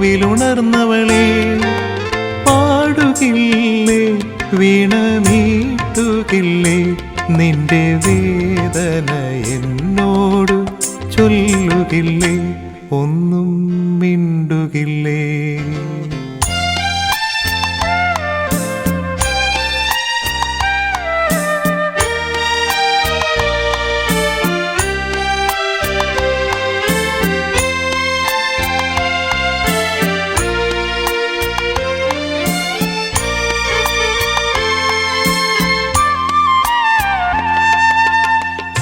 താമരപ്പൂവിലുണർന്നവളെ പാടുകില്ലേ വീണമീട്ടുകില്ലേ നിന്റെ വേദന എന്നോട് ചൊല്ലുകില്ലേ ഒന്നും മിണ്ടുകില്ലേ.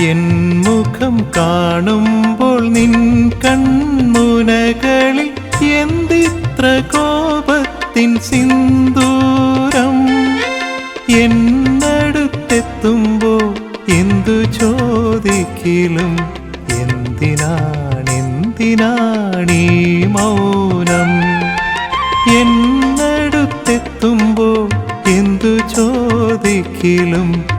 എൻ മുഖം കാണുമ്പോൾ നിൻ കൺമുനകളിൽ എന്തിത്ര കോപത്തിൻ സിന്ദൂരം? എന്നടുത്തെത്തുമ്പോൾ എന്തു ചോദിക്കലും? എന്തിനാണെന്തിനാണീ മൗനം? എന്നടുത്തെത്തുമ്പോൾ എന്തു ചോദിക്കലും?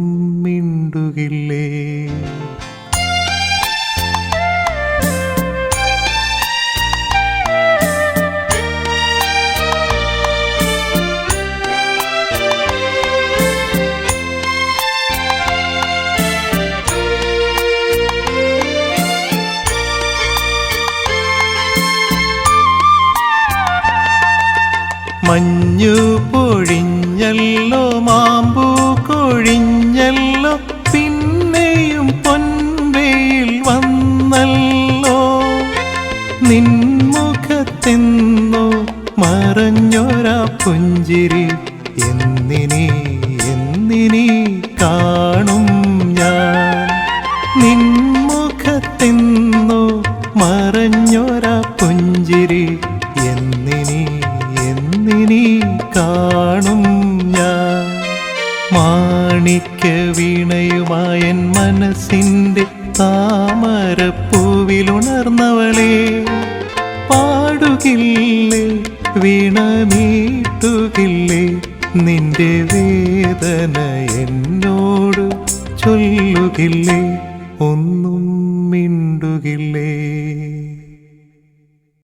മഞ്ഞു പൊഴിഞ്ഞല്ലോ മാമ്പു കൊഴിഞ്ഞല്ലോ പിന്നെയും പൊൻവെയിൽ വന്നല്ലോ. നിൻമുഖത്തെന്നോ മറഞ്ഞൊരാ പുഞ്ചിരി എന്നിനി എന്നിനി കാണും ഞാൻ. നിൻമുഖത്തെന്നോ കാണും ഞാൻ. മാണിക്യ വീണയുമായൻ മനസ്സിന്റെ താമരപ്പൂവിലുണർന്നവളെ. പാടുകില്ലേ വീണമീട്ടുകില്ലേ നിന്റെ വേദന എന്നോട് ചൊല്ലുകില്ലേ ഒന്നും മിണ്ടുകില്ലേ.